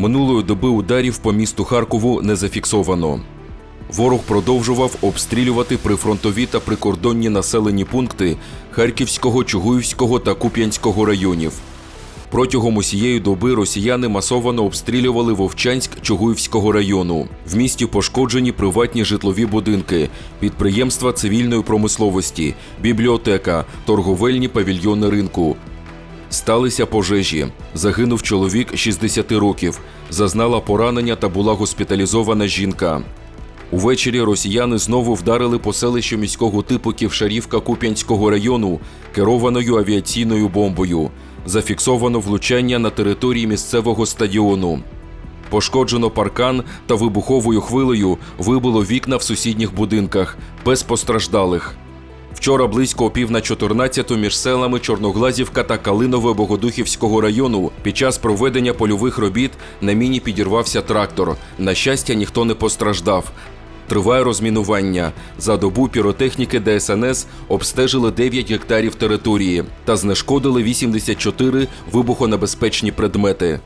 Минулої доби ударів по місту Харкову не зафіксовано. Ворог продовжував обстрілювати прифронтові та прикордонні населені пункти Харківського, Чугуївського та Куп'янського районів. Протягом усієї доби росіяни масово обстрілювали Вовчанськ Чугуївського району. В місті пошкоджені приватні житлові будинки, підприємства цивільної промисловості, бібліотека, торговельні павільйони ринку. Сталися пожежі. Загинув чоловік 60 років, зазнала поранення та була госпіталізована жінка. Увечері росіяни знову вдарили по селищу міського типу Ківшарівка Куп'янського району керованою авіаційною бомбою. Зафіксовано влучання на території місцевого стадіону. Пошкоджено паркан та вибуховою хвилею вибило вікна в сусідніх будинках без постраждалих. Вчора близько пів на 14 між селами Чорноглазівка та Калинове Богодухівського району під час проведення польових робіт на міні підірвався трактор. На щастя, ніхто не постраждав. Триває розмінування. За добу піротехніки ДСНС обстежили 9 гектарів території та знешкодили 84 вибухонебезпечні предмети.